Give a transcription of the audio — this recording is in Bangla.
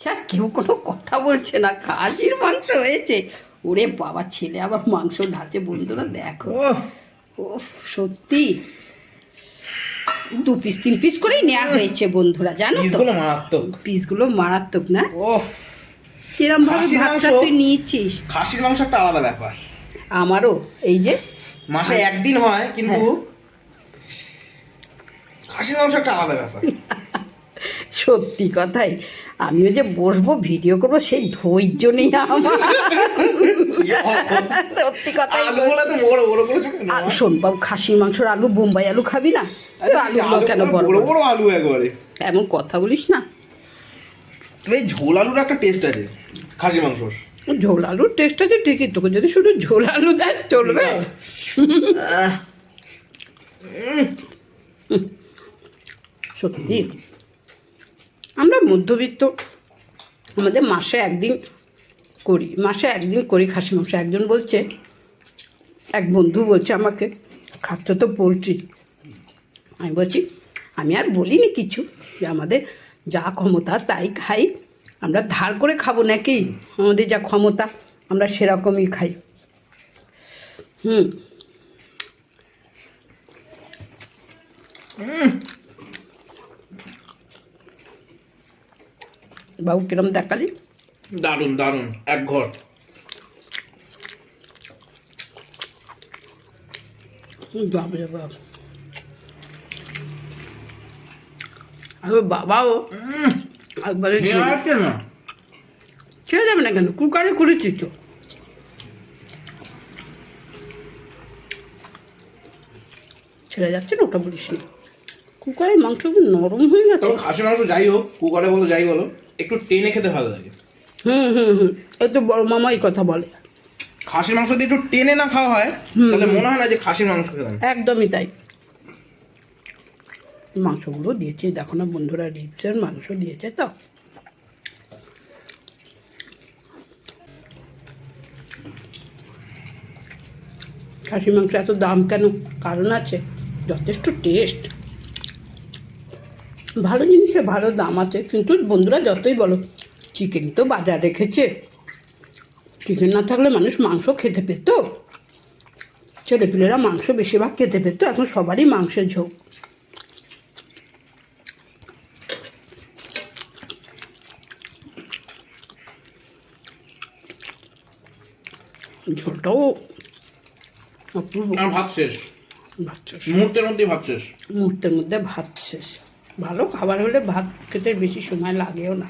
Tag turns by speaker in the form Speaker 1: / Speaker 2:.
Speaker 1: আর কেউ কোনো কথা বলছে না। খাসির মাংস হয়েছে। ওরে বাবা ছেলে আবার মাংস ঢালছে। বন্ধুরা দেখো।
Speaker 2: ও
Speaker 1: সত্যি। দু পিস তিন পিস করেই নেওয়া হয়েছে বন্ধুরা জানো তো?
Speaker 2: পিসগুলো মারাত্মক।
Speaker 1: পিসগুলো মারাত্মক না?
Speaker 2: ও
Speaker 1: কিরম ভাবে ভাতটা তুই নিয়েছিস?
Speaker 2: খাসির মাংস একটা আলাদা ব্যাপার।
Speaker 1: আমারও এই যে।
Speaker 2: মাসে একদিন হয় কিন্তু খাসির মাংস একটা আলাদা ব্যাপার।
Speaker 1: সত্যি কথাই। আমিও যে বসবো ভিডিও করব সেই ধৈর্য নেই আমার। সত্যি কথাই
Speaker 2: আলু
Speaker 1: শোন বাবু খাসির মাংসর আলু বোম্বাই আলু খাবি না? আলুগুলো কেন বড়
Speaker 2: বড় আলু একবারে।
Speaker 1: এমন কথা বলিস না?
Speaker 2: এই ঝোল আলুর একটা টেস্ট আছে খাসি মাংসর।
Speaker 1: ঝোল আলুর টেস্ট আছে ঠিকই তোকে যদি শুধু ঝোল আলু দেয় চলবে। সত্যি। আমরা মধ্যবিত্ত, আমাদের মাসে একদিন করি, মাসে একদিন করি খাসি মাংস। একজন বলছে, এক বন্ধু বলছে আমাকে, খাচ্ছ তো পোলট্রি। আমি বলছি, আমি আর বলিনি কিছু, যে আমাদের যা ক্ষমতা তাই খাই। আমরা ধার করে খাব নাকি? আমাদের যা ক্ষমতা, আমরা সেরকমই খাই। হুম। বাবু কিরম দেখালি?
Speaker 2: দারুণ দারুণ এক ঘর।
Speaker 1: বাবরে বাব আরে বাবাও একবারে
Speaker 2: খেয়ে না?
Speaker 1: ছেড়ে যাবে না কেন? কুকারে করেছি তো। ছেড়ে যাচ্ছে না ওটা বলিস না। কুকারের মাংস নরম হয়ে গেছে
Speaker 2: খাসির মাংস যাই হোক কুকারে বলো যাই বলো একটু টেনে খেতে ভালো লাগে।
Speaker 1: হুম হুম হুম। এই তো বড় মামাই কথা বলে।
Speaker 2: খাসির মাংস যদি একটু টেনে না খাওয়া হয় তাহলে মনে হয় না যে খাসির মাংস খেলাম।
Speaker 1: একদমই তাই। মাংসগুলো দিয়েছে দেখো না বন্ধুরা রিপসের মাংস দিয়েছে তো। খাসির মাংস এত দাম কেন? কারণ আছে যথেষ্ট টেস্ট ভালো জিনিসে ভালো দাম আছে কিন্তু বন্ধুরা যতই বলো চিকেন তো বাজার রেখেছে। চিকেন না থাকলে মানুষ মাংস খেতে পেত। ছেলেপিলেরা মাংস বেশিরভাগ খেতে পেত এখন সবারই মাংসের ঝোঁক ঝোলটাও অপূর্ব।
Speaker 2: ভাত শেষ।
Speaker 1: ভাত শেষ।
Speaker 2: মুহূর্তের মধ্যেই ভাত শেষ।
Speaker 1: মুহূর্তের মধ্যে ভাত শেষ। ভালো খাবার হলে ভাত খেতে বেশি সময় লাগেও না।